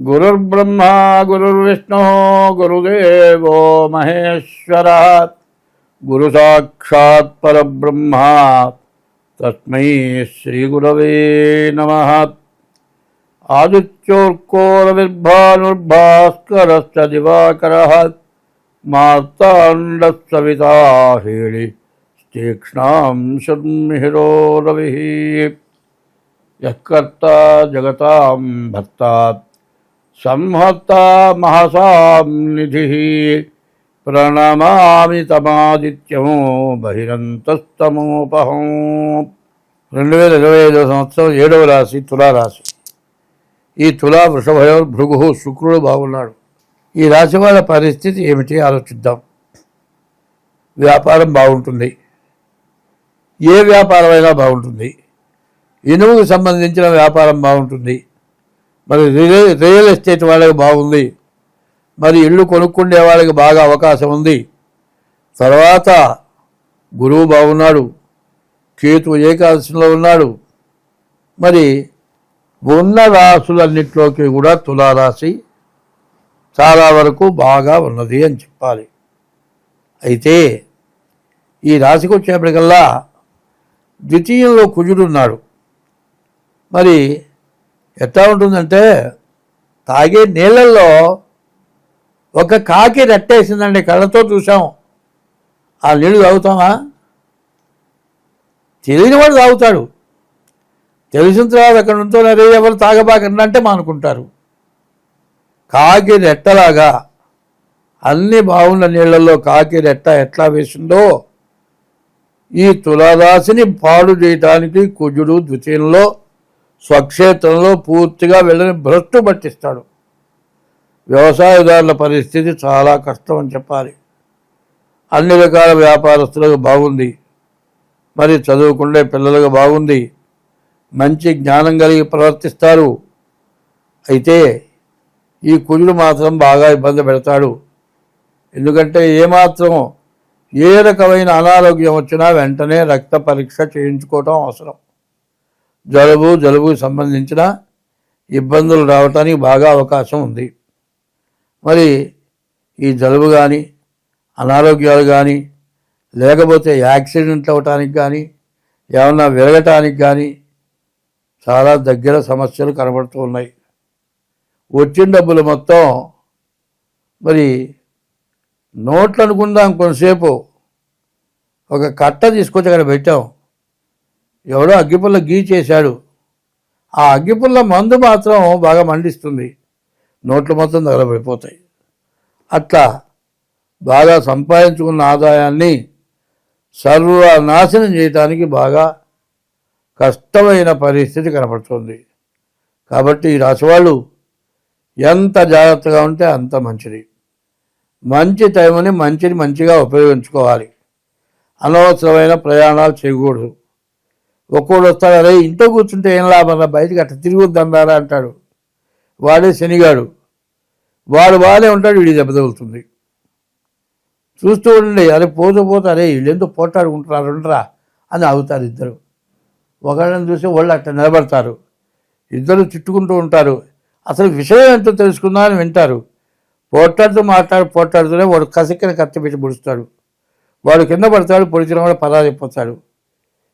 गुरुर्ब्रह्मा, गुरुर्विष्णुः, गुरुदेवो महेश्वरः। गुरुसाक्षात् परब्रह्मा, तस्मै श्रीगुरवे नमः। आदित्योर्कोरविर्भानुर्भास्करश्च दिवाकरः, मार्ताण्डस्सविता हेळि तीक्ष्णां शर्मिहिरो रविः। यः कर्ता जगतां भर्तात् సంహత్త సంహర్త మహసాం నిధి ప్రణమామి తమాదిత్యము బహిరంతస్తమోపహం. రెండు వేల ఇరవై ఐదవ సంవత్సరం ఏడవ రాశి తులారాశి. ఈ తులా వృషభయో భృగు శుక్రుడు బాగున్నాడు. ఈ రాశి వాళ్ళ పరిస్థితి ఏమిటి ఆలోచిద్దాం. వ్యాపారం బాగుంటుంది. ఏ వ్యాపారమైనా బాగుంటుంది. ఇనుముకు సంబంధించిన వ్యాపారం బాగుంటుంది. మరి రియల్ రియల్ ఎస్టేట్ వాళ్ళకి బాగుంది. మరి ఇల్లు కొనుక్కుండే వాళ్ళకి బాగా అవకాశం ఉంది. తర్వాత గురువు బాగున్నాడు. కేతు ఏకాదశిలో ఉన్నాడు. మరి ఉన్న రాసులన్నింటిలోకి కూడా తులారాశి చాలా వరకు బాగా ఉన్నది అని చెప్పాలి. అయితే ఈ రాశికి వచ్చేప్పటికల్లా ద్వితీయంలో కుజుడున్నాడు మరి ఎట్లా ఉంటుందంటే తాగే నీళ్ళల్లో ఒక కాకి రెట్టేసిందండి కళ్ళతో చూసాం ఆ నీళ్ళు తాగుతామా? తెలియని వాడు తాగుతాడు. తెలిసిన తర్వాత అక్కడ ఉంటున్న రే ఎవరు తాగబాకండి అంటే మానుకుంటారు కాకి రెట్టలాగా అన్ని బాగున్న నీళ్ళల్లో కాకి రెట్ట ఎట్లా వేసిందో ఈ తులారాశిని పాడు చేయటానికి కుజుడు ద్వితీయంలో స్వక్షేత్రంలో పూర్తిగా వెళ్ళని భ్రష్టు పట్టిస్తాడు. వ్యవసాయదారుల పరిస్థితి చాలా కష్టం అని చెప్పాలి. అన్ని రకాల వ్యాపారస్తులకు బాగుంది. మరి చదువుకుండే పిల్లలకు బాగుంది. మంచి జ్ఞానం కలిగి ప్రవర్తిస్తారు. అయితే ఈ కుజుడు మాత్రం బాగా ఇబ్బంది పెడతాడు. ఎందుకంటే ఏమాత్రం ఏ రకమైన అనారోగ్యం వచ్చినా వెంటనే రక్త పరీక్ష చేయించుకోవటం అవసరం. జలుబు జలుబుకు సంబంధించిన ఇబ్బందులు రావటానికి బాగా అవకాశం ఉంది. మరి ఈ జలుబు కానీ అనారోగ్యాలు కానీ లేకపోతే యాక్సిడెంట్ అవ్వటానికి కానీ ఏమన్నా విరగటానికి కానీ చాలా దగ్గర సమస్యలు కనబడుతూ ఉన్నాయి. వచ్చిన డబ్బులు మొత్తం మరి నోట్లు అనుకుందాం కొంతసేపు ఒక కట్ట తీసుకొచ్చి అక్కడ పెట్టాం. ఎవడో అగ్గిపుల్ల గీ చేశాడు. ఆ అగ్గిపుల్ల మందు మాత్రం బాగా మండిస్తుంది. నోట్లు మొత్తం తగలబడిపోతాయి. అట్లా బాగా సంపాదించుకున్న ఆదాయాన్ని సర్వనాశనం చేయటానికి బాగా కష్టమైన పరిస్థితి కనపడుతుంది. కాబట్టి ఈ రాశివాళ్ళు ఎంత జాగ్రత్తగా ఉంటే అంత మంచిది. మంచి టైంని మంచిని మంచిగా ఉపయోగించుకోవాలి. అనవసరమైన ప్రయాణాలు చేయకూడదు. ఒక్కోడు వస్తాడు అరే ఇంట్లో కూర్చుంటే ఏం లాభం బయటకు అట్ట అట్లా తిరిగొద్దన్నారా అంటాడు. వాడే శనిగాడు. వాడు వాడే ఉంటాడు వీడి దెబ్బ తగులుతుంది. చూస్తూ ఉండండి అరే పోతూ పోతే అరే వీళ్ళు పోట్లాడుకుంటున్నారు ఉండరా అని అవుతారు ఇద్దరు. ఒకళ్ళని చూసి వాళ్ళు అట్లా నిలబడతారు. ఇద్దరు తిట్టుకుంటూ ఉంటారు. అసలు విషయం ఎంతో తెలుసుకుందా అని వింటారు. పోట్లాడుతూ మాట్లాడు పోట్లాడుతూనే వాడు కసిక్కిన కత్తి పెట్టి పొడుస్తాడు వాడు కింద పడతాడు పొడిచిన వాడు పరాజైపోతాడు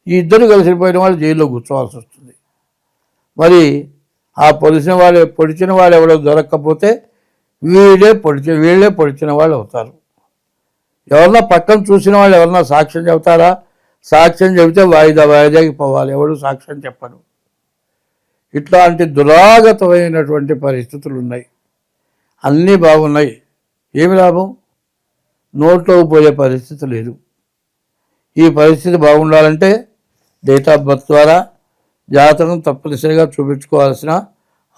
ఈ ఇద్దరు కలిసిపోయిన వాళ్ళు జైల్లో కూర్చోవాల్సి వస్తుంది. మరి ఆ పొడిచిన వాళ్ళు పొడిచిన వాళ్ళు ఎవడో దొరక్కపోతే వీళ్ళే పొడిచి వీళ్ళే పొడిచిన వాళ్ళు అవుతారు. ఎవరన్నా పక్కన చూసిన వాళ్ళు ఎవరన్నా సాక్ష్యం చెబుతారా? సాక్ష్యం చెబితే వాయిదా వాయిదాకి పోవాలి. ఎవడు సాక్ష్యం చెప్పరు ఇట్లాంటి దురాగతమైనటువంటి పరిస్థితులు ఉన్నాయి అన్నీ బాగున్నాయి. ఏమి లాభం? నోట్లోకి పోయే పరిస్థితి లేదు. ఈ పరిస్థితి బాగుండాలంటే డేట్ ఆఫ్ బర్త్ ద్వారా జాతకం తప్పనిసరిగా చూపించుకోవాల్సిన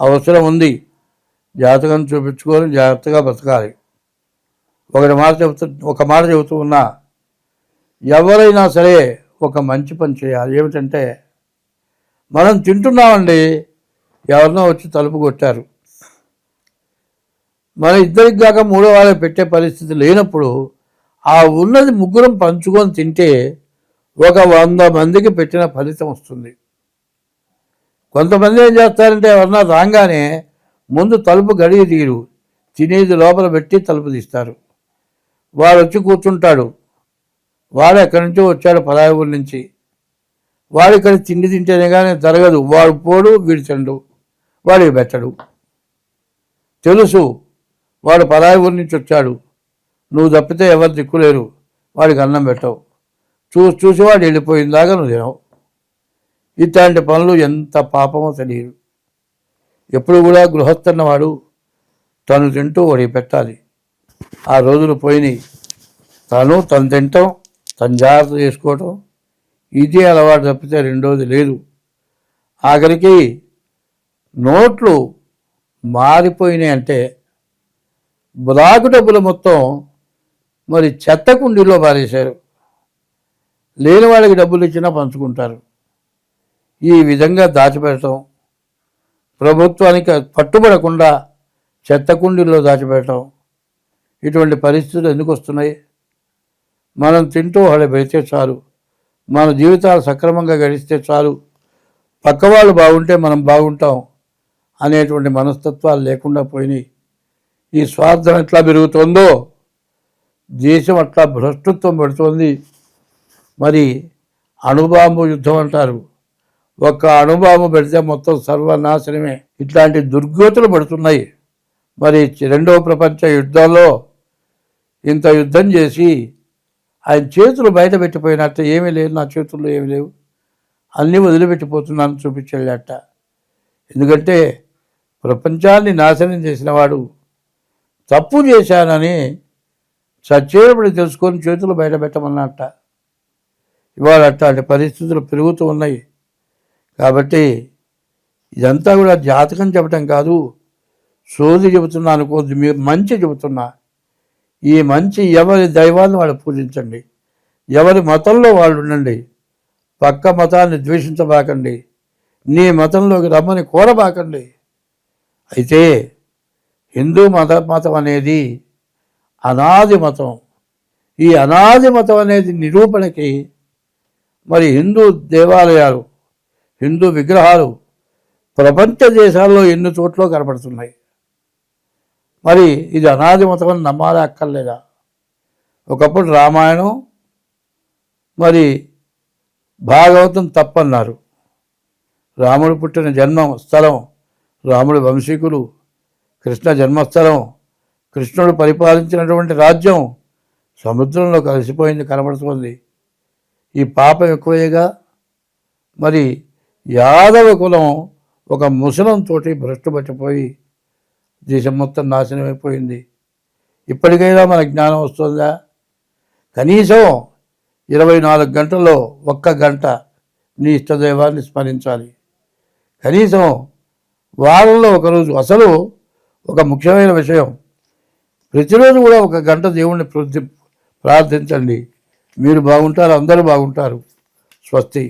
అవసరం ఉంది. జాతకం చూపించుకొని జాగ్రత్తగా బ్రతకాలి ఒకటి మాట చెబుతూ ఒక మాట చెబుతూ ఉన్నా ఎవరైనా సరే ఒక మంచి పని చేయాలి. ఏమిటంటే మనం తింటున్నామండి ఎవరినో వచ్చి తలుపు కొట్టారు. మన ఇద్దరికి కాక మూడో వాళ్ళకి పెట్టే పరిస్థితి లేనప్పుడు ఆ ఉన్నది ముగ్గురం పంచుకొని తింటే ఒక వంద మందికి పెట్టిన ఫలితం వస్తుంది. కొంతమంది ఏం చేస్తారంటే ఎవరన్నా రాగానే ముందు తలుపు గడియ తీరు తినేది లోపల పెట్టి తలుపు తీస్తారు. వాడు వచ్చి కూర్చుంటాడు. వాడు ఎక్కడి నుంచో వచ్చాడు పరాయి ఊరి నుంచి. వాడు ఇక్కడ తిండి తింటేనే కానీ జరగదు. వాడు పోడు వీడు తిండు. వాడికి పెట్టడు. తెలుసు వాడు పరాయి ఊరి నుంచి వచ్చాడు. నువ్వు తప్పితే ఎవరు దిక్కులేరు. వాడికి అన్నం పెట్టవు. చూసి చూసి వాడు నువ్వు తినవు. ఇట్లాంటి పనులు ఎంత పాపమో తెలియదు. ఎప్పుడు కూడా గృహస్థన్నవాడు తను తింటూ వాడికి పెట్టాలి. ఆ రోజులు పోయినాయి. తను తను తింటాం తను జాగ్రత్త చేసుకోవటం ఇది అలవాటు తప్పితే రెండోది లేదు. ఆఖరికి నోట్లు మారిపోయినాయి అంటే బ్లాకు డబ్బులు మొత్తం మరి చెత్త కుండీలో పారేశారు లేని వాళ్ళకి డబ్బులు ఇచ్చినా పంచుకుంటారు. ఈ విధంగా దాచిపెడటం ప్రభుత్వానికి పట్టుబడకుండా చెత్త కుండీల్లో దాచిపెట్టడం ఇటువంటి పరిస్థితులు ఎందుకు వస్తున్నాయి? మనం తింటూ వాళ్ళు పెడితే చాలు. మన జీవితాలు సక్రమంగా గడిస్తే చాలు. పక్కవాళ్ళు బాగుంటే మనం బాగుంటాం అనేటువంటి మనస్తత్వాలు లేకుండా పోయినాయి. ఈ స్వార్థం ఎట్లా పెరుగుతుందో దేశం అట్లా భ్రష్టత్వం పెడుతోంది. మరి అణుబాంబు యుద్ధం అంటారు. ఒక్క అణుబాంబు పెడితే మొత్తం సర్వనాశనమే. ఇట్లాంటి దుర్గతులు పడుతున్నాయి. మరి రెండవ ప్రపంచ యుద్ధంలో ఇంత యుద్ధం చేసి ఆయన చేతులు బయట పెట్టిపోయినట్ట ఏమీ లేదు నా చేతుల్లో ఏమీ లేవు. అన్నీ వదిలిపెట్టిపోతున్నాను చూపించాడట ఎందుకంటే ప్రపంచాన్ని నాశనం చేసిన వాడు తప్పు చేశానని సచ్చేటప్పుడు తెలుసుకొని చేతులు బయట పెట్టమన్నట్ట ఇవాళ అట్లాంటి పరిస్థితులు పెరుగుతూ ఉన్నాయి. కాబట్టి ఇదంతా కూడా జాతకం చెప్పటం కాదు. సోది చెబుతున్నా అనుకోద్దు మీరు మంచి చెబుతున్నా. ఈ మంచి ఎవరి దైవాన్ని వాళ్ళు పూజించండి. ఎవరి మతంలో వాళ్ళు ఉండండి. పక్క మతాన్ని ద్వేషించబాకండి. నీ మతంలోకి రమ్మని కోరబాకండి. అయితే హిందూ మత మతం అనేది అనాది మతం. ఈ అనాది మతం అనేది నిరూపణకి మరి హిందూ దేవాలయాలు హిందూ విగ్రహాలు ప్రపంచ దేశాల్లో ఎన్ని చోట్ల కనపడుతున్నాయి? మరి ఇది అనాది మతమని అని నమ్మాలా అక్కర్లేదా? ఒకప్పుడు రామాయణం మరి భాగవతం తప్పన్నారు. రాముడు పుట్టిన జన్మ స్థలం రాముడి వంశీకులు కృష్ణ జన్మస్థలం కృష్ణుడు పరిపాలించినటువంటి రాజ్యం సముద్రంలో కలిసిపోయింది కనబడుతుంది. ఈ పాపం ఎక్కువగా మరి యాదవ కులం ఒక ముసలంతో భ్రష్టు పట్టిపోయి దేశం మొత్తం నాశనం అయిపోయింది ఇప్పటికైనా మన జ్ఞానం వస్తుందా? కనీసం ఇరవై నాలుగు గంటల్లో ఒక్క గంట నీ ఇష్టదైవాన్ని స్మరించాలి. కనీసం వారంలో ఒకరోజు అసలు ఒక ముఖ్యమైన విషయం. ప్రతిరోజు కూడా ఒక గంట దేవుణ్ణి ప్రార్థించండి. మీరు బాగుంటారు అందరూ బాగుంటారు. స్వస్తి.